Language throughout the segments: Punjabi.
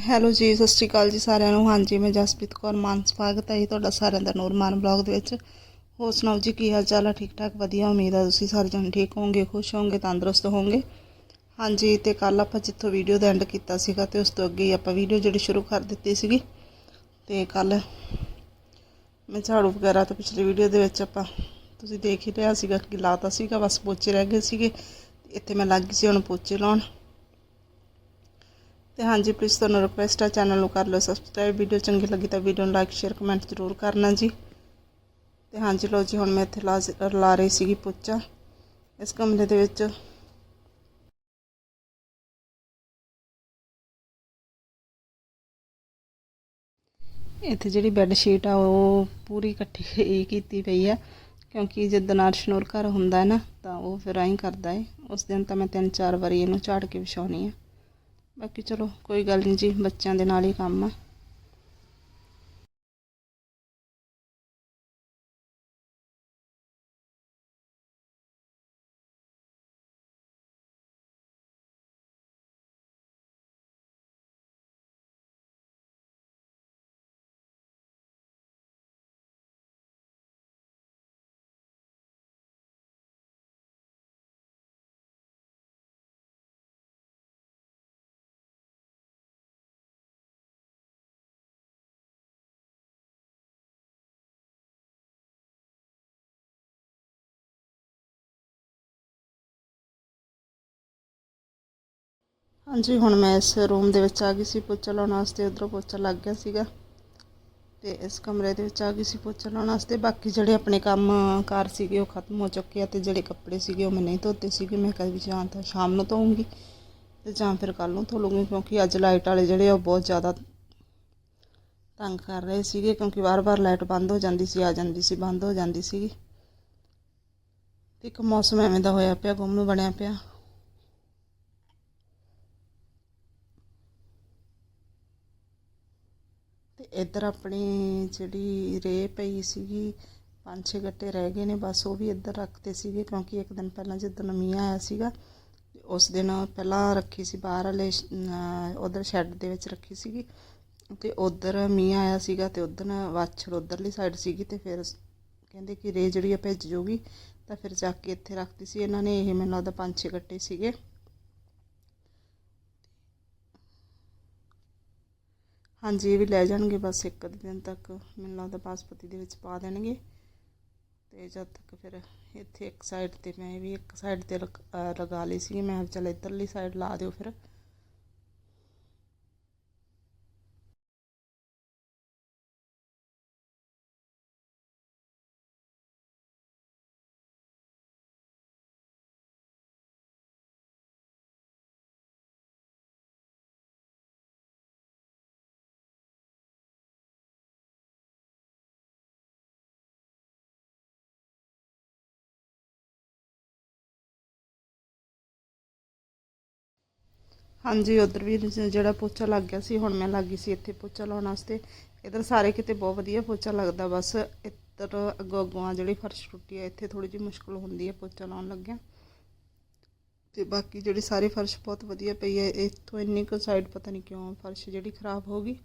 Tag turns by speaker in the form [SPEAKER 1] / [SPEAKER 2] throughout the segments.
[SPEAKER 1] ਹੈਲੋ ਜੀ, ਸਤਿ ਸ਼੍ਰੀ ਅਕਾਲ ਜੀ ਸਾਰਿਆਂ ਨੂੰ। ਹਾਂਜੀ, ਮੈਂ ਜਸਪ੍ਰੀਤ ਕੌਰ, ਮਾਨ ਸਵਾਗਤ ਹੈ ਜੀ ਤੁਹਾਡਾ ਸਾਰਿਆਂ ਦਾ ਨੂਰਮਾਨ ਬਲੌਗ ਦੇ ਵਿੱਚ। ਹੋਰ ਸੁਣਾਓ ਜੀ, ਕੀ ਹਾਲ ਚਾਲ ਹੈ ਠੀਕ ਠਾਕ ਵਧੀਆ, ਉਮੀਦ ਹੈ ਤੁਸੀਂ ਸਾਰੇ ਜਣ ਠੀਕ ਹੋਵੋਗੇ, ਖੁਸ਼ ਹੋਵੋਗੇ, ਤੰਦਰੁਸਤ ਹੋਵੋਗੇ? ਹਾਂਜੀ, ਤੇ ਕੱਲ ਆਪਾਂ ਜਿੱਥੋਂ ਵੀਡੀਓ ਦਾ ਐਂਡ ਕੀਤਾ ਸੀਗਾ ਤੇ ਉਸ ਤੋਂ ਅੱਗੇ ਹੀ ਆਪਾਂ ਵੀਡੀਓ ਜਿਹੜੀ ਸ਼ੁਰੂ ਕਰ ਦਿੱਤੀ ਸੀਗੀ, ਤੇ ਕੱਲ ਮੈਂ ਝਾੜੂ ਵਗੈਰਾ ਤੇ ਪਿਛਲੀ ਵੀਡੀਓ ਦੇ ਵਿੱਚ ਆਪਾਂ ਤੁਸੀਂ ਦੇਖ ਹੀ ਰਿਹਾ ਸੀਗਾ ਕਿ ਲਾਤਾ ਸੀਗਾ, ਬਸ ਪੋਚੇ ਰਹਿ ਗਏ ਸੀਗੇ। ਇੱਥੇ ਮੈਂ ਲੱਗ ਗਈ ਸੀ ਹੁਣ ਪੋਚੇ ਲਾਉਣ। ਤੇ ਹਾਂਜੀ ਪਲੀਜ਼ ਤੁਹਾਨੂੰ ਰਿਕੁਐਸਟ ਹੈ ਚੈਨਲ ਨੂੰ ਕਰ ਲਓ ਸਬਸਕ੍ਰਾਈਬ ਵੀਡੀਓ ਚੰਗੀ ਲੱਗੀ ਤਾਂ ਵੀਡੀਓ ਨੂੰ ਲਾਈਕ ਸ਼ੇਅਰ ਕਮੈਂਟ ਜ਼ਰੂਰ ਕਰਨਾ ਜੀ। ਤੇ ਹਾਂਜੀ ਲੋ ਜੀ, ਹੁਣ ਮੈਂ ਇੱਥੇ ਲਾ ਲਾ ਰਹੀ ਸੀਗੀ ਪੋਚਾ। ਇਸ ਕਮਰੇ ਦੇ ਵਿੱਚ ਇੱਥੇ ਜਿਹੜੀ ਬੈੱਡ ਸ਼ੀਟ ਆ, ਉਹ ਪੂਰੀ ਇਕੱਠੀ ਕੀਤੀ ਪਈ ਆ। ਕਿਉਂਕਿ ਜਿੱਦਣ ਅਰਸ਼ ਨੂਰ ਘਰ ਹੁੰਦਾ ਹੈ ਨਾ, ਤਾਂ ਉਹ ਫਿਰ ਐਂ ਕਰਦਾ ਹੈ ਉਸ ਦਿਨ ਤਾਂ ਮੈਂ ਤਿੰਨ ਚਾਰ ਵਾਰੀ ਇਹਨੂੰ ਝਾੜ ਕੇ ਵਿਛਾਉਣੀ ਆ। ਬਾਕੀ ਚਲੋ ਕੋਈ ਗੱਲ ਨਹੀਂ ਜੀ ਬੱਚਿਆਂ ਦੇ ਨਾਲ ਹੀ ਕੰਮ ਆ। ਹਾਂਜੀ, ਹੁਣ ਮੈਂ ਇਸ ਰੂਮ ਦੇ ਵਿੱਚ ਆ ਗਈ ਸੀ, ਪੋਚਾ ਲਾਉਣ ਵਾਸਤੇ, ਉਧਰੋਂ ਪੋਚਾ ਲੱਗ ਗਿਆ ਸੀਗਾ। ਤੇ ਇਸ ਕਮਰੇ ਦੇ ਵਿੱਚ ਆ ਗਈ ਸੀ ਪੋਚਾ ਲਾਉਣ ਵਾਸਤੇ। ਬਾਕੀ ਜਿਹੜੇ ਆਪਣੇ ਕੰਮ ਕਾਰ ਸੀਗੇ, ਉਹ ਖਤਮ ਹੋ ਚੁੱਕੇ ਆ ਤੇ ਜਿਹੜੇ ਕੱਪੜੇ ਸੀਗੇ, ਉਹ ਮੈਂ ਨਹੀਂ ਧੋਤੇ ਸੀਗੇ। ਮੈਂ ਕਦੇ ਵੀ ਜਾਂ ਤਾਂ ਸ਼ਾਮ ਨੂੰ ਧੋਉਂਗੀ ਤੇ ਜਾਂ ਫਿਰ ਕੱਲ ਨੂੰ ਧੋ ਲੂੰਗੀ ਕਿਉਂਕਿ ਅੱਜ ਲਾਈਟ ਵਾਲੇ ਜਿਹੜੇ ਆ, ਉਹ ਬਹੁਤ ਜ਼ਿਆਦਾ ਤੰਗ ਕਰ ਰਹੇ ਸੀਗੇ, ਕਿਉਂਕਿ ਵਾਰ-ਵਾਰ ਲਾਈਟ ਬੰਦ ਹੋ ਜਾਂਦੀ ਸੀ, ਆ ਜਾਂਦੀ ਸੀ, ਬੰਦ ਹੋ ਜਾਂਦੀ ਸੀਗੀ। ਤੇ ਇੱਕ ਮੌਸਮ ਐਵੇਂ ਦਾ ਹੋਇਆ ਪਿਆ, ਗੁੰਮ ਬਣਿਆ ਪਿਆ ਤੇ ਇੱਧਰ ਆਪਣੀ ਜਿਹੜੀ ਰੇਹ ਪਈ ਸੀਗੀ, ਪੰਜ ਛੇ ਗੱਟੇ ਰਹਿ ਗਏ ਨੇ, ਬਸ ਉਹ ਵੀ ਇੱਧਰ ਰੱਖਤੇ ਸੀਗੇ, ਕਿਉਂਕਿ ਇੱਕ ਦਿਨ ਪਹਿਲਾਂ ਜਦੋਂ ਮੀਂਹ ਆਇਆ ਸੀਗਾ, ਉਸ ਦਿਨ ਪਹਿਲਾਂ ਰੱਖੀ ਸੀ, ਬਾਹਰ ਵਾਲੇ ਉਧਰ ਸ਼ੈੱਡ ਦੇ ਵਿੱਚ ਰੱਖੀ ਸੀਗੀ, ਤੇ ਉਧਰ ਮੀਂਹ ਆਇਆ ਸੀਗਾ, ਤੇ ਉਧਰ ਵਾਛੜ ਉਧਰਲੀ ਸਾਈਡ ਸੀਗੀ, ਤੇ ਫਿਰ ਕਹਿੰਦੇ ਕਿ ਰੇਹ ਜਿਹੜੀ ਆ ਭਿੱਜ ਜੂਗੀ, ਤਾਂ ਫਿਰ ਚੱਕ ਕੇ ਇੱਥੇ ਰੱਖਤੀ ਸੀ, ਇਹਨਾਂ ਨੇ ਇਹ ਮੈਨੂੰ ਲੱਗਦਾ ਪੰਜ ਛੇ ਗੱਟੇ ਸੀਗੇ। ਹਾਂਜੀ, ਇਹ ਵੀ ਲੈ ਜਾਣਗੇ ਬਸ ਇੱਕ ਅੱਧੇ ਦਿਨ ਤੱਕ। ਮੈਨੂੰ ਲੱਗਦਾ ਬਾਸਪਤੀ ਦੇ ਵਿੱਚ ਪਾ ਦੇਣਗੇ। ਤੇ ਜਦ ਤੱਕ ਫਿਰ ਇੱਥੇ ਇੱਕ ਸਾਈਡ ਤੇ ਮੈਂ ਇਹ ਵੀ ਇੱਕ ਸਾਈਡ ਤੇ ਲਗਾ ਲਈ ਸੀ ਮੈਂ ਚਲ ਇੱਧਰਲੀ ਸਾਈਡ ਲਾ ਦਿਓ ਫਿਰ। ਹਾਂਜੀ, ਉਧਰ ਵੀ ਜਿਹੜਾ ਪੋਚਾ ਲੱਗ ਗਿਆ ਸੀ, ਹੁਣ ਮੈਂ ਲੱਗੀ ਸੀ ਇੱਥੇ ਪੋਚਾ ਲਾਉਣ ਵਾਸਤੇ। ਇਧਰ ਸਾਰੇ ਕਿਤੇ ਬਹੁਤ ਵਧੀਆ ਪੋਚਾ ਲੱਗਦਾ, ਬਸ ਇੱਧਰ ਅੱਗੋਂ ਅੱਗੋਂ ਆ ਜਿਹੜੀ ਫਰਸ਼ ਟੁੱਟੀ ਹੈ ਇੱਥੇ ਥੋੜੀ ਜਿਹੀ ਮੁਸ਼ਕਲ ਹੁੰਦੀ ਹੈ ਪੋਚਾ ਲਾਉਣ ਲੱਗਿਆ। ਤੇ ਬਾਕੀ ਜਿਹੜੀ ਸਾਰੇ ਫਰਸ਼ ਬਹੁਤ ਵਧੀਆ ਪਈ ਹੈ ਇੱਥੋਂ ਇੰਨੀ ਕੁ ਸਾਈਡ ਪਤਾ ਨਹੀਂ ਕਿਉਂ ਫਰਸ਼ ਜਿਹੜੀ ਖਰਾਬ ਹੋ ਗਈ।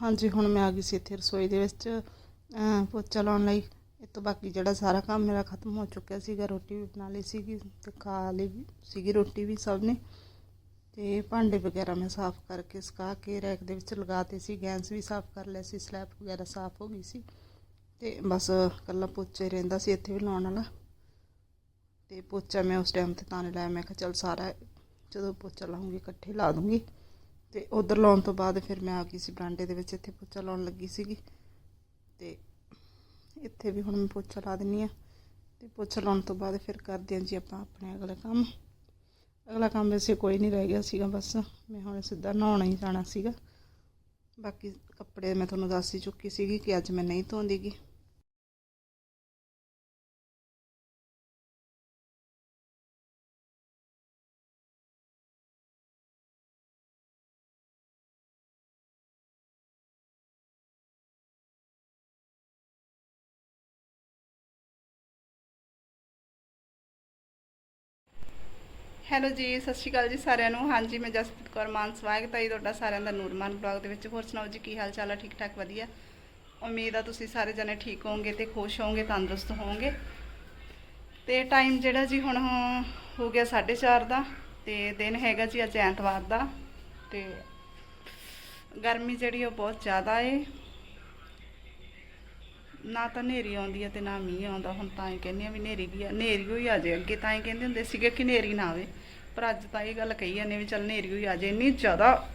[SPEAKER 1] ਹਾਂਜੀ, ਹੁਣ ਮੈਂ ਆ ਗਈ ਸੀ ਇੱਥੇ ਰਸੋਈ ਦੇ ਵਿੱਚ। ਪੋਚਾ ਲਾਉਣ ਲਈ। ਇਹ ਤੋਂ ਬਾਕੀ ਜਿਹੜਾ ਸਾਰਾ ਕੰਮ ਮੇਰਾ ਖਤਮ ਹੋ ਚੁੱਕਿਆ ਸੀਗਾ, ਰੋਟੀ ਵੀ ਬਣਾ ਲਈ ਸੀਗੀ ਤੇ ਖਾ ਲਈ ਸੀਗੀ ਰੋਟੀ ਵੀ ਸਭ ਨੇ। ਤੇ ਭਾਂਡੇ ਵਗੈਰਾ ਮੈਂ ਸਾਫ਼ ਕਰਕੇ ਸੁਕਾ ਕੇ ਰੈਕ ਦੇ ਵਿੱਚ ਲਗਾਤੇ ਸੀ, ਗੈਸ ਵੀ ਸਾਫ਼ ਕਰ ਲਿਆ ਸੀ, ਸਲੈਬ ਵਗੈਰਾ ਸਾਫ਼ ਹੋ ਗਈ ਸੀ। ਤੇ ਬਸ ਕੱਲਾ ਪੋਚਾ ਹੀ ਰਹਿੰਦਾ ਸੀ ਇੱਥੇ ਵੀ ਲਾਉਣ ਵਾਲਾ। ਤੇ ਪੋਚਾ ਮੈਂ ਉਸ ਟਾਈਮ ਤੇ ਤਾਂ ਨਹੀਂ ਲਾਇਆ, ਮੈਂ ਕਿਹਾ ਚਲ ਸਾਰਾ ਜਦੋਂ ਪੋਚਾ ਲਾਉਂਗੀ, ਇਕੱਠੇ ਲਾ ਦੂੰਗੀ। ਤੇ ਉਧਰ ਲਾਉਣ ਤੋਂ ਬਾਅਦ ਫਿਰ ਮੈਂ ਆ ਗਈ ਸੀ ਬਰਾਂਡੇ ਦੇ ਵਿੱਚ, ਇੱਥੇ ਪੋਚਾ ਲਾਉਣ ਲੱਗੀ ਸੀਗੀ। ਤੇ ਇੱਥੇ ਵੀ ਹੁਣ ਮੈਂ ਪੋਚਾ ਲਾ ਦਿੰਨੀ ਆ। ਤੇ ਪੋਚਾ ਲਾਉਣ ਤੋਂ ਬਾਅਦ ਫਿਰ ਕਰਦੇ ਹਾਂ ਜੀ ਆਪਾਂ ਆਪਣੇ ਅਗਲਾ ਕੰਮ। ਅਗਲਾ ਕੰਮ ਵੈਸੇ ਕੋਈ ਨਹੀਂ ਰਹਿ ਗਿਆ ਸੀਗਾ ਬਸ, ਮੈਂ ਹੁਣ ਸਿੱਧਾ ਨਹਾਉਣਾ ਹੀ ਜਾਣਾ ਸੀਗਾ। ਬਾਕੀ ਕੱਪੜੇ ਮੈਂ ਤੁਹਾਨੂੰ ਦੱਸ ਹੀ ਚੁੱਕੀ ਸੀਗੀ ਕਿ ਅੱਜ ਮੈਂ ਨਹੀਂ ਧੋਂਦੀਗੀ। ਹੈਲੋ ਜੀ, ਸਤਿ ਸ਼੍ਰੀ ਅਕਾਲ ਜੀ ਸਾਰਿਆਂ ਨੂੰ। ਹਾਂਜੀ, ਮੈਂ ਜਸਪ੍ਰੀਤ ਕੌਰ ਮਾਨ, ਸਵਾਗਤ ਹੈ ਜੀ ਤੁਹਾਡਾ ਸਾਰਿਆਂ ਦਾ ਨੂਰਮਾਨ ਬਲੌਗ ਦੇ ਵਿੱਚ। ਹੋਰ ਸੁਣਾਓ ਜੀ, ਕੀ ਹਾਲ ਚਾਲ ਹੈ ਠੀਕ ਠਾਕ ਵਧੀਆ? ਉਮੀਦ ਆ ਤੁਸੀਂ ਸਾਰੇ ਜਣੇ ਠੀਕ ਹੋਵੋਗੇ ਤੇ ਖੁਸ਼ ਹੋਵੋਗੇ, ਤੰਦਰੁਸਤ ਹੋਵੋਗੇ। ਤੇ ਟਾਈਮ ਜਿਹੜਾ ਜੀ ਹੁਣ ਹੋ ਗਿਆ 4:30 ਦਾ ਤੇ ਦਿਨ ਹੈਗਾ ਜੀ ਅੱਜ ਐਤਵਾਰ ਦਾ ਤੇ ਗਰਮੀ ਜਿਹੜੀ ਉਹ ਬਹੁਤ ਜ਼ਿਆਦਾ ਏ। ਨਾ ਤਾਂ ਹਨੇਰੀ ਆਉਂਦੀ ਹੈ ਤੇ ਨਾ ਮੀਂਹ ਆਉਂਦਾ, ਹੁਣ ਤਾਂ ਹੀ ਕਹਿੰਦੇ ਆ ਵੀ ਹਨੇਰੀ ਵੀ ਆ, ਹਨੇਰੀ ਹੋਈ ਆ ਜੇ, ਅੱਗੇ ਤਾਂ ਹੀ ਕਹਿੰਦੇ ਹੁੰਦੇ ਸੀਗੇ ਕਿ ਹਨੇਰੀ ਨਾ ਆਵੇ। ਪਰ ਅੱਜ ਤਾਂ ਇਹ ਗੱਲ ਕਹੀ ਜਾਂਦੇ ਵੀ ਚੱਲ ਹਨੇਰੀ ਹੋਈ ਆ ਜਾਏ ਇੰਨੀ ਜ਼ਿਆਦਾ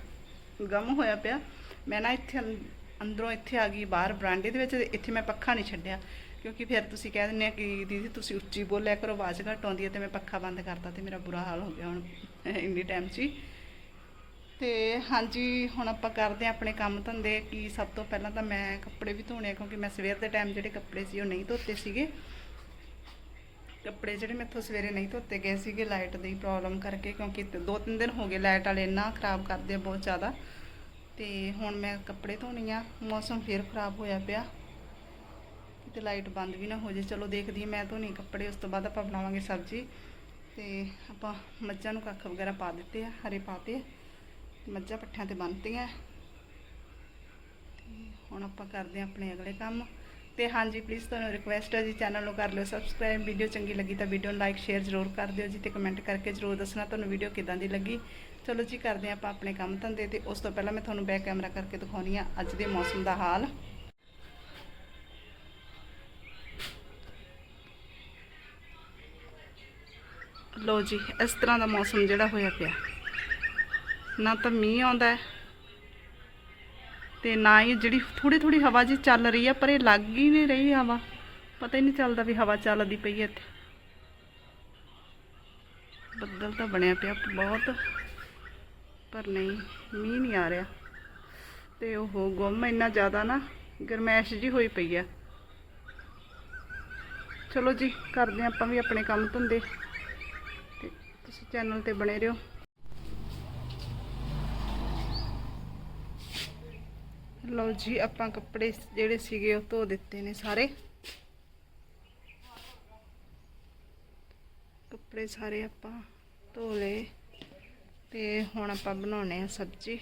[SPEAKER 1] ਗਮ ਹੋਇਆ ਪਿਆ। ਮੈਂ ਨਾ ਇੱਥੇ ਅੰ- ਅੰਦਰੋਂ ਇੱਥੇ ਆ ਗਈ, ਬਾਹਰ ਬਰਾਂਡੇ ਦੇ ਵਿੱਚ ਇੱਥੇ ਮੈਂ ਪੱਖਾ ਨਹੀਂ ਛੱਡਿਆ। ਕਿਉਂਕਿ ਫਿਰ ਤੁਸੀਂ ਕਹਿ ਦਿੰਦੇ ਆ ਕਿ ਦੀਦੀ ਤੁਸੀਂ ਉੱਚੀ ਬੋਲਿਆ ਕਰੋ, ਆਵਾਜ਼ ਘੱਟ ਆਉਂਦੀ ਹੈ ਤੇ ਮੈਂ ਪੱਖਾ ਬੰਦ ਕਰਤਾ ਤੇ ਮੇਰਾ ਬੁਰਾ ਹਾਲ ਹੋ ਗਿਆ ਹੁਣ ਇੰਨੀ ਟਾਈਮ 'ਚ ਹੀ। ਤੇ ਹਾਂਜੀ, ਹੁਣ ਆਪਾਂ ਕਰਦੇ ਹਾਂ ਆਪਣੇ ਕੰਮ ਧੰਦੇ, ਕੀ ਸਭ ਤੋਂ ਪਹਿਲਾਂ ਤਾਂ ਮੈਂ ਕੱਪੜੇ ਵੀ ਧੋਣੇ ਆ, ਕਿਉਂਕਿ ਮੈਂ ਸਵੇਰ ਦੇ ਟਾਈਮ ਜਿਹੜੇ ਕੱਪੜੇ ਸੀ ਉਹ ਨਹੀਂ ਧੋਤੇ ਸੀਗੇ। ਕੱਪੜੇ ਜਿਹੜੇ ਮੈਥੋਂ ਸਵੇਰੇ ਨਹੀਂ ਧੋਤੇ ਗਏ ਸੀਗੇ ਲਾਈਟ ਦੀ ਪ੍ਰੋਬਲਮ ਕਰਕੇ ਕਿਉਂਕਿ ਦੋ ਤਿੰਨ ਦਿਨ ਹੋ ਗਏ ਲਾਈਟ ਵਾਲੇ ਇੰਨਾ ਖਰਾਬ ਕਰਦੇ ਆ ਬਹੁਤ ਜ਼ਿਆਦਾ। ਤੇ ਹੁਣ ਮੈਂ ਕੱਪੜੇ ਧੋਣੀ ਆ, ਮੌਸਮ ਫੇਰ ਖਰਾਬ ਹੋਇਆ ਪਿਆ। ਕਿਤੇ ਲਾਈਟ ਬੰਦ ਵੀ ਨਾ ਹੋ ਜੇ। ਚਲੋ ਦੇਖਦੀ ਮੈਂ ਧੋਣੀ ਕੱਪੜੇ, ਉਸ ਤੋਂ ਬਾਅਦ ਆਪਾਂ ਬਣਾਵਾਂਗੇ ਸਬਜ਼ੀ। ਤੇ ਆਪਾਂ ਮੱਝਾਂ ਨੂੰ ਕੱਖ ਵਗੈਰਾ ਪਾ ਦਿੱਤੇ ਆ, ਹਰੇ ਪਾਤੇ। ਆ ਮੱਝਾਂ ਪੱਠਿਆਂ ਤੇ ਬੰਨਤੀਆਂ। ਹੁਣ ਆਪਾਂ ਕਰਦੇ ਹਾਂ ਆਪਣੇ ਅਗਲੇ ਕੰਮ। ਤੇ ਹਾਂਜੀ ਪਲੀਜ਼ ਤੁਹਾਨੂੰ ਰਿਕੁਐਸਟ ਹੈ ਜੀ ਚੈਨਲ ਨੂੰ ਕਰ ਲਿਓ ਸਬਸਕ੍ਰਾਈਬ ਵੀਡੀਓ ਚੰਗੀ ਲੱਗੀ ਤਾਂ ਵੀਡੀਓ ਨੂੰ ਲਾਈਕ ਸ਼ੇਅਰ ਜ਼ਰੂਰ ਕਰ ਦਿਓ ਜੀ ਤੇ ਕਮੈਂਟ ਕਰਕੇ ਜ਼ਰੂਰ ਦੱਸਣਾ ਤੁਹਾਨੂੰ ਵੀਡੀਓ ਕਿਦਾਂ ਦੀ ਲੱਗੀ। ਚਲੋ ਜੀ, ਕਰਦੇ ਹਾਂ ਆਪਾਂ ਆਪਣੇ ਕੰਮ ਧੰਦੇ ਤੇ ਉਸ ਤੋਂ ਪਹਿਲਾਂ ਮੈਂ ਤੁਹਾਨੂੰ ਬੈਕ ਕੈਮਰਾ ਕਰਕੇ ਦਿਖਾਉਣੀ ਆ ਅੱਜ ਦੇ ਮੌਸਮ ਦਾ ਹਾਲ। ਲੋ ਜੀ, ਇਸ ਤਰ੍ਹਾਂ ਦਾ ਮੌਸਮ ਜਿਹੜਾ ਹੋਇਆ ਪਿਆ। ਨਾ ਤਾਂ ਮੀਂਹ ਆਉਂਦਾ ਹੈ ਤੇ ਨਾ ਹੀ ਜਿਹੜੀ ਥੋੜੀ ਥੋੜੀ ਹਵਾ ਜੀ ਚੱਲ ਰਹੀ ਆ, ਪਰ ਇਹ ਲੱਗ ਹੀ ਨਹੀਂ ਰਹੀ ਹਵਾ। ਪਤਾ ਹੀ ਨਹੀਂ ਚੱਲਦਾ ਵੀ ਹਵਾ ਚੱਲਦੀ ਪਈ ਹੈ ਇੱਥੇ। ਬੱਦਲ ਤਾਂ ਬਣਿਆ ਪਿਆ ਬਹੁਤ, ਪਰ ਨਹੀਂ, ਮੀਂਹ ਨਹੀਂ ਆ ਰਿਹਾ। ਤੇ ਉਹ ਗੁੰਮ ਇੰਨਾ ਜ਼ਿਆਦਾ ਨਾ, ਗਰਮੈਸ਼ ਜੀ ਹੋਈ ਪਈ ਆ। ਚਲੋ ਜੀ, ਕਰਦੇ ਹਾਂ ਆਪਾਂ ਵੀ ਆਪਣੇ ਕੰਮ ਧੰਦੇ। ਤੇ ਤੁਸੀਂ ਚੈਨਲ ਤੇ ਬਣੇ ਰਹੋ। ਲਓ ਜੀ, ਆਪਾਂ ਕੱਪੜੇ ਜਿਹੜੇ ਸੀਗੇ ਉਹ ਧੋ ਦਿੱਤੇ ਨੇ ਸਾਰੇ। ਕੱਪੜੇ ਸਾਰੇ ਆਪਾਂ ਧੋ ਲਏ ਤੇ ਹੁਣ ਆਪਾਂ ਬਣਾਉਣੇ ਆ ਸਬਜ਼ੀ।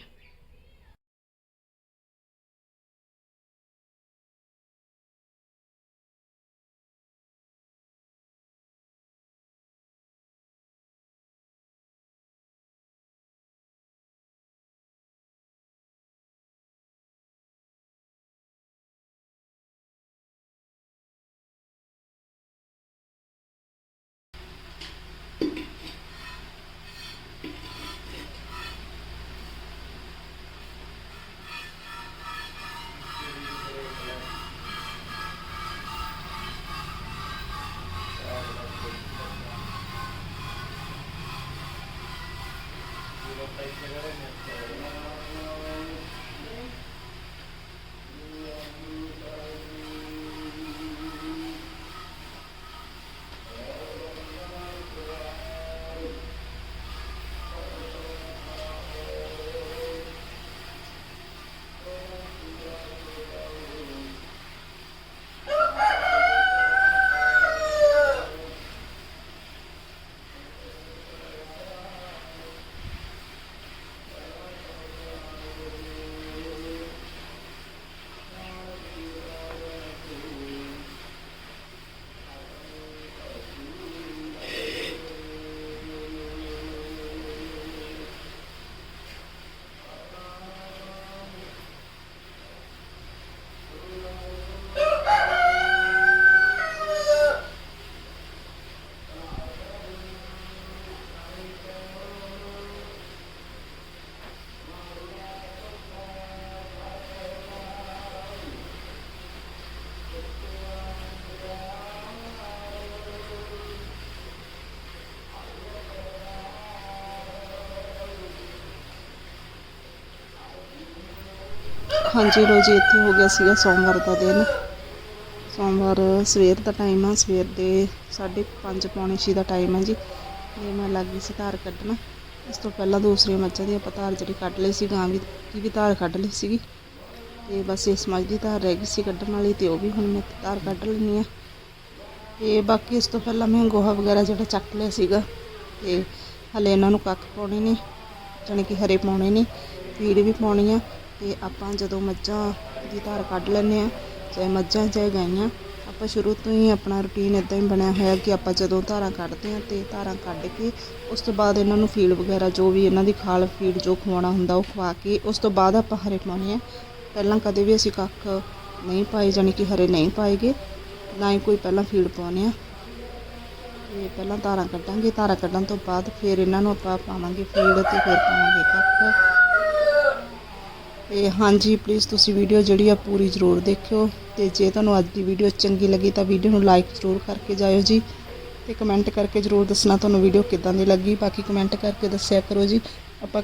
[SPEAKER 1] ਹਾਂਜੀ ਲੋ ਜੀ, ਇੱਥੇ ਹੋ ਗਿਆ ਸੀਗਾ ਸੋਮਵਾਰ ਦਾ ਦਿਨ। ਸੋਮਵਾਰ ਸਵੇਰ ਦਾ ਟਾਈਮ ਆ, ਸਵੇਰ ਦੇ 5:30 ਪੌਣੇ ਛੇ ਦਾ ਟਾਈਮ ਆ ਜੀ। ਤੇ ਮੈਂ ਲੱਗ ਗਈ ਸੀ ਧਾਰ ਕੱਢਣਾ। ਇਸ ਤੋਂ ਪਹਿਲਾਂ ਦੂਸਰੀਆਂ ਮੱਝਾਂ ਦੀ ਆਪਾਂ ਧਾਰ ਜਿਹੜੀ ਕੱਢ ਲਈ ਸੀ, ਗਾਂ ਵੀ ਦੀ ਵੀ ਧਾਰ ਕੱਢ ਲਈ ਸੀਗੀ। ਤੇ ਬਸ ਇਸ ਮੱਝ ਦੀ ਧਾਰ ਰਹਿ ਗਈ ਸੀ ਕੱਢਣ ਵਾਲੀ ਤੇ ਉਹ ਵੀ ਹੁਣ ਮੈਂ ਧਾਰ ਕੱਢ ਲੈਣੀ ਆ ਤੇ ਬਾਕੀ ਇਸ ਤੋਂ ਪਹਿਲਾਂ ਮੈਂ ਗੋਹਾ ਵਗੈਰਾ ਜਿਹੜਾ ਚੱਕ ਲਿਆ ਸੀਗਾ, ਤੇ ਹਲੇ ਇਹਨਾਂ ਨੂੰ ਕੱਖ ਪਾਉਣੇ ਨੇ ਜਾਣੀ ਕਿ ਹਰੇ ਪਾਉਣੇ ਨੇ ਫੀਡ ਵੀ ਪਾਉਣੀ ਆ। ਤੇ ਆਪਾਂ ਜਦੋਂ ਮੱਝਾਂ ਦੀ ਧਾਰ ਕੱਢ ਲੈਂਦੇ ਆ ਚਾਹੇ ਮੱਝਾਂ, ਚਾਹੇ ਗਾਈਆਂ, ਆਪਾਂ ਸ਼ੁਰੂ ਤੋਂ ਹੀ ਆਪਣਾ ਰੁਟੀਨ ਇਦਾਂ ਹੀ ਬਣਿਆ ਹੋਇਆ ਕਿ ਆਪਾਂ ਜਦੋਂ ਧਾਰਾਂ ਕੱਢਦੇ ਆ ਤੇ ਧਾਰਾਂ ਕੱਢ ਕੇ ਉਸ ਤੋਂ ਬਾਅਦ ਇਹਨਾਂ ਨੂੰ ਫੀਡ ਵਗੈਰਾ ਜੋ ਵੀ ਇਹਨਾਂ ਦੀ ਖਾਲ ਫੀਡ ਜੋ ਖਵਾਉਣਾ ਹੁੰਦਾ ਉਹ ਖਵਾ ਕੇ ਉਸ ਤੋਂ ਬਾਅਦ ਆਪਾਂ ਹਰੇ ਪਾਉਣੇ ਆ ਪਹਿਲਾਂ ਕਦੇ ਵੀ ਅਸੀਂ ਕੱਖ ਨਹੀਂ ਪਾਏ, ਜਾਣੀ ਕਿ ਹਰੇ ਨਹੀਂ ਪਾਏਗੇ, ਨਾ ਹੀ ਕੋਈ ਪਹਿਲਾਂ ਫੀਡ ਪਾਉਣੇ ਆ ਤੇ ਪਹਿਲਾਂ ਧਾਰਾਂ ਕੱਢਾਂਗੇ, ਧਾਰਾਂ ਕੱਢਣ ਤੋਂ ਬਾਅਦ ਫਿਰ ਇਹਨਾਂ ਨੂੰ ਆਪਾਂ ਪਾਵਾਂਗੇ ਫੀਡ ਤੇ ਫਿਰ ਪਾਵਾਂਗੇ ਕੱਖ। ਤੇ ਹਾਂਜੀ ਪਲੀਜ਼ ਤੁਸੀਂ ਵੀਡੀਓ ਜਿਹੜੀ ਆ ਪੂਰੀ ਜ਼ਰੂਰ ਦੇਖਿਓ ਤੇ ਜੇ ਤੁਹਾਨੂੰ ਅੱਜ ਦੀ ਵੀਡੀਓ ਚੰਗੀ ਲੱਗੀ ਤਾਂ ਵੀਡੀਓ ਨੂੰ ਲਾਈਕ ਜ਼ਰੂਰ ਕਰਕੇ ਜਾਇਓ ਜੀ ਤੇ ਕਮੈਂਟ ਕਰਕੇ ਜ਼ਰੂਰ ਦੱਸਣਾ ਤੁਹਾਨੂੰ ਵੀਡੀਓ ਕਿੱਦਾਂ ਦੀ ਲੱਗੀ, ਬਾਕੀ ਕਮੈਂਟ ਕਰਕੇ ਦੱਸਿਆ ਕਰੋ ਜੀ। ਆਪਾਂ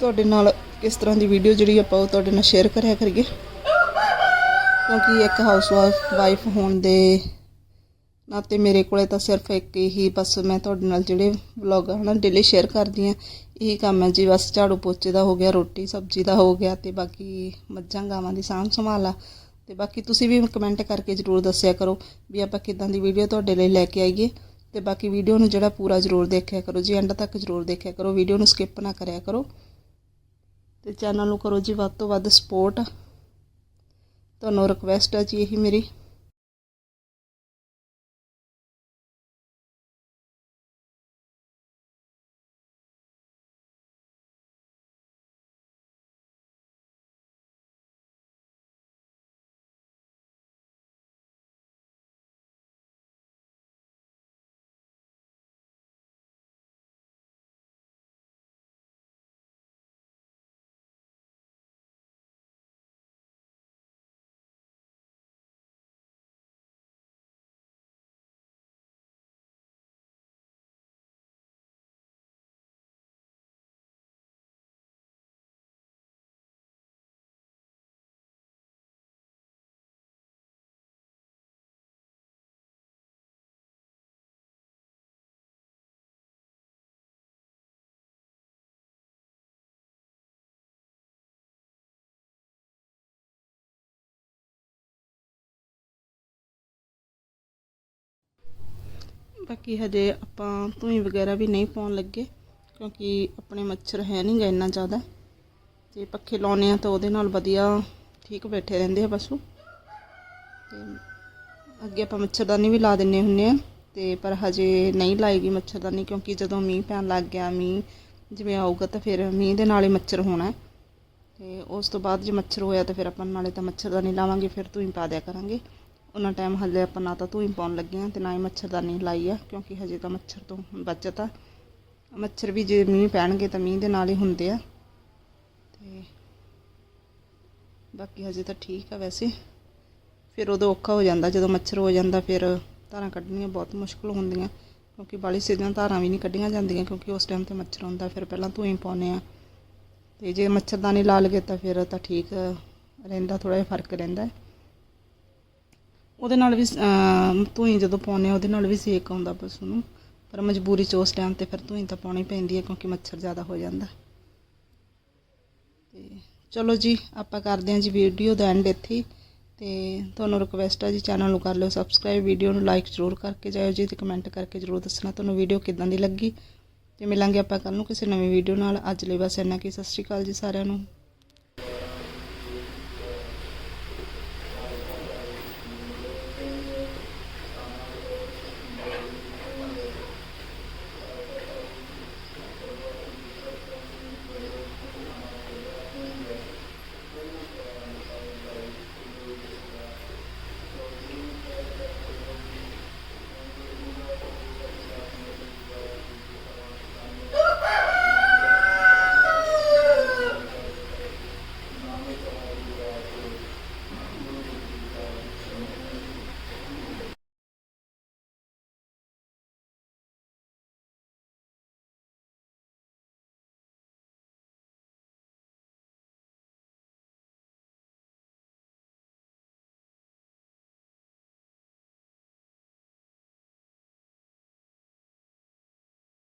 [SPEAKER 1] ਤੁਹਾਡੇ ਨਾਲ ਕਿਸ ਤਰ੍ਹਾਂ ਦੀ ਵੀਡੀਓ ਜਿਹੜੀ ਆਪਾਂ ਉਹ ਤੁਹਾਡੇ ਨਾਲ ਸ਼ੇਅਰ ਕਰਿਆ ਕਰੀਏ। ਕਿਉਂਕਿ ਇੱਕ ਹਾਊਸ ਵਾਈਫ ਹੋਣ ਦੇ ਨਾ ਨਾਤੇ ਮੇਰੇ ਕੋਲੇ ਤਾਂ ਸਿਰਫ ਇੱਕ ਹੀ, ਬਸ ਮੈਂ ਤੁਹਾਡੇ ਨਾਲ ਜਿਹੜੇ ਵਲੌਗ ਹਨਾ ਡੇਲੀ ਸ਼ੇਅਰ ਕਰਦੀ ਆ ਇਹੀ ਕੰਮ ਹੈ ਜੀ, ਬਸ ਝਾੜੂ ਪੋਚੇ ਦਾ ਹੋ ਗਿਆ, ਰੋਟੀ ਸਬਜ਼ੀ ਦਾ ਹੋ ਗਿਆ ਤੇ ਬਾਕੀ ਮੱਝਾਂ ਗਾਵਾਂ ਦੀ ਸਾਂਭ ਸੰਭਾਲ ਆ। ਤੇ ਬਾਕੀ ਤੁਸੀਂ ਵੀ ਕਮੈਂਟ ਕਰਕੇ ਜਰੂਰ ਦੱਸਿਆ ਕਰੋ ਵੀ ਆਪਾਂ ਕਿਦਾਂ ਦੀ ਵੀਡੀਓ ਤੁਹਾਡੇ ਲਈ ਲੈ ਕੇ ਆਈਏ। ਤੇ ਬਾਕੀ ਵੀਡੀਓ ਨੂੰ ਜਿਹੜਾ ਪੂਰਾ ਜਰੂਰ ਦੇਖਿਆ ਕਰੋ ਜੀ ਐਂਡ ਤੱਕ ਜਰੂਰ ਦੇਖਿਆ ਕਰੋ ਵੀਡੀਓ ਨੂੰ ਸਕਿਪ ਨਾ ਕਰਿਆ ਕਰੋ। ਤੇ ਚੈਨਲ ਨੂੰ ਕਰੋ ਜੀ, ਵੱਧ ਤੋਂ ਵੱਧ ਸਪੋਰਟ ਤੁਹਾਨੂੰ ਰਿਕਵੈਸਟ ਹੈ ਜੀ, ਇਹੀ ਮੇਰੀ। ਬਾਕੀ ਹਜੇ ਆਪਾਂ ਧੂਈ ਵਗੈਰਾ ਵੀ ਨਹੀਂ ਪਾਉਣ ਲੱਗੇ, ਕਿਉਂਕਿ ਆਪਣੇ ਮੱਛਰ ਹੈ ਨਹੀਂ ਗਾ ਇੰਨਾ ਜ਼ਿਆਦਾ। ਤੇ ਪੱਖੇ ਲਾਉਨੇ ਆ ਤਾਂ ਉਹਦੇ ਨਾਲ ਵਧੀਆ ਠੀਕ ਬੈਠੇ ਰਹਿੰਦੇ ਆ ਪਸ਼ੂ। ਤੇ ਅੱਗੇ ਆਪਾਂ ਮੱਛਰਦਾਨੀ ਵੀ ਲਾ ਦਿੰਨੇ ਹੁੰਨੇ ਆ, ਤੇ ਪਰ ਹਜੇ ਨਹੀਂ ਲਾਏਗੀ ਮੱਛਰਦਾਨੀ, ਕਿਉਂਕਿ ਜਦੋਂ ਮੀਂਹ ਪੈਣ ਲੱਗ ਗਿਆ, ਮੀਂਹ ਜਿਵੇਂ ਆਊਗਾ ਤਾਂ ਫਿਰ ਮੀਂਹ ਦੇ ਨਾਲ ਹੀ ਮੱਛਰ ਹੋਣਾ। ਤੇ ਉਸ ਤੋਂ ਬਾਅਦ ਜੇ ਮੱਛਰ ਹੋਇਆ ਤਾਂ ਫਿਰ ਆਪਾਂ ਨਾਲੇ ਤਾਂ ਮੱਛਰਦਾਨੀ ਲਾਵਾਂਗੇ, ਫਿਰ ਧੂਈ ਪਾ ਦਿਆ ਕਰਾਂਗੇ। ਉਹਨਾਂ ਟਾਈਮ ਹਲੇ ਆਪਾਂ ਨਾ ਤਾਂ ਧੂਈ ਪਾਉਣ ਲੱਗੇ ਆ ਤੇ ਨਾ ਹੀ ਮੱਛਰਦਾਨੀ ਲਾਈ ਆ, ਕਿਉਂਕਿ ਹਜੇ ਤਾਂ ਮੱਛਰ ਤੋਂ ਬਚਤ ਆ। ਮੱਛਰ ਵੀ ਜੇ ਮੀਂਹ ਪੈਣਗੇ ਤਾਂ ਮੀਂਹ ਦੇ ਨਾਲ ਹੀ ਹੁੰਦੇ ਆ। ਤੇ ਬਾਕੀ ਹਜੇ ਤਾਂ ਠੀਕ ਆ ਵੈਸੇ। ਫਿਰ ਉਦੋਂ ਔਖਾ ਹੋ ਜਾਂਦਾ, ਜਦੋਂ ਮੱਛਰ ਹੋ ਜਾਂਦਾ, ਫਿਰ ਧਾਰਾਂ ਕੱਢਣੀਆਂ ਬਹੁਤ ਮੁਸ਼ਕਲ ਹੁੰਦੀਆਂ, ਕਿਉਂਕਿ ਬਾਲੀ ਸਿੱਧੀਆਂ ਧਾਰਾਂ ਵੀ ਨਹੀਂ ਕੱਢੀਆਂ ਜਾਂਦੀਆਂ, ਕਿਉਂਕਿ ਉਸ ਟਾਈਮ ਤੇ ਮੱਛਰ ਹੁੰਦਾ, ਫਿਰ ਪਹਿਲਾਂ ਧੂਈ ਪਾਉਨੇ ਆ ਤੇ ਜੇ ਮੱਛਰਦਾਨੀ ਲਾ ਲਗੇ ਤਾਂ ਫਿਰ ਤਾਂ ਠੀਕ ਰਹਿੰਦਾ ਥੋੜਾ ਜਿਹਾ ਫ਼ਰਕ ਰਹਿੰਦਾ। ਉਹਦੇ ਨਾਲ ਵੀ ਧੂਈ ਜਦੋਂ ਪਾਉਨੇ ਆ ਉਹਦੇ ਨਾਲ ਵੀ ਸੇਕ ਆਉਂਦਾ ਪਸ਼ੂ ਨੂੰ। ਪਰ ਮਜਬੂਰੀ ਚ ਉਸ ਟਾਈਮ ਤੇ ਫਿਰ ਧੂਈ ਤਾਂ ਪਾਉਣੀ ਪੈਂਦੀ ਹੈ, ਕਿਉਂਕਿ ਮੱਛਰ ਜ਼ਿਆਦਾ ਹੋ ਜਾਂਦਾ। ਤੇ ਚਲੋ ਜੀ, ਆਪਾਂ ਕਰਦੇ ਹਾਂ ਜੀ ਵੀਡੀਓ ਦਾ ਐਂਡ ਇੱਥੇ ਤੇ ਤੁਹਾਨੂੰ ਰਿਕਵੈਸਟ ਹੈ ਜੀ ਚੈਨਲ ਨੂੰ ਕਰ ਲਿਓ ਸਬਸਕ੍ਰਾਈਬ ਵੀਡੀਓ ਨੂੰ ਲਾਈਕ ਜ਼ਰੂਰ ਕਰਕੇ ਜਾਇਓ ਜੀ ਤੇ ਕਮੈਂਟ ਕਰਕੇ ਜ਼ਰੂਰ ਦੱਸਣਾ ਤੁਹਾਨੂੰ ਵੀਡੀਓ ਕਿਦਾਂ ਦੀ ਲੱਗੀ। ਤੇ ਮਿਲਾਂਗੇ ਆਪਾਂ ਕੱਲ ਨੂੰ ਕਿਸੇ ਨਵੀਂ ਵੀਡੀਓ ਨਾਲ। ਅੱਜ ਲਈ ਬਸ ਇੰਨਾ ਕੀ ਸਤਿ ਸ਼੍ਰੀ ਅਕਾਲ ਜੀ ਸਾਰਿਆਂ ਨੂੰ।